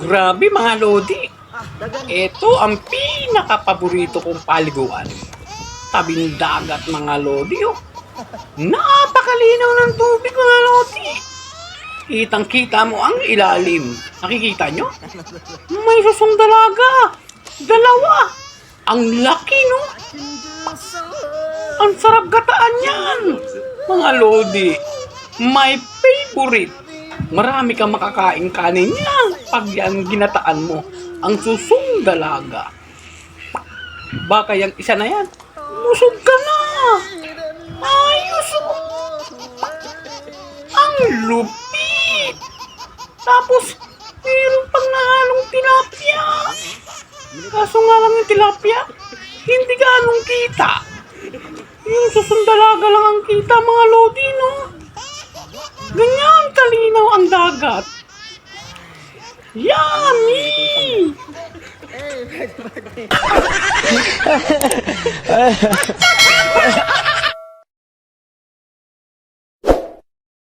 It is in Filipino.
Grabe mga lodi. Ito ang pinakapaborito kong paliguan. Tabing dagat mga lodi. Oh. Napakalinaw ng tubig mga lodi. Kitang kita mo ang ilalim. Nakikita nyo? May susong dalaga. Dalawa. Ang laki no. Ang sarap gataan yan. Mga lodi. My favorite. Marami kang makakain kanin yan pag yan ginataan mo. Ang susong dalaga. Baka yung isa na yan. Busog ka na. Ayos oh. Ang lupit. Tapos, mayroon pang nahalong tilapia. Kaso nga lang yung tilapia, hindi ganong kita. Yung susundalaga lang ang kita, mga lodi, no? Ganyan kalinaw ang dagat. Yummy!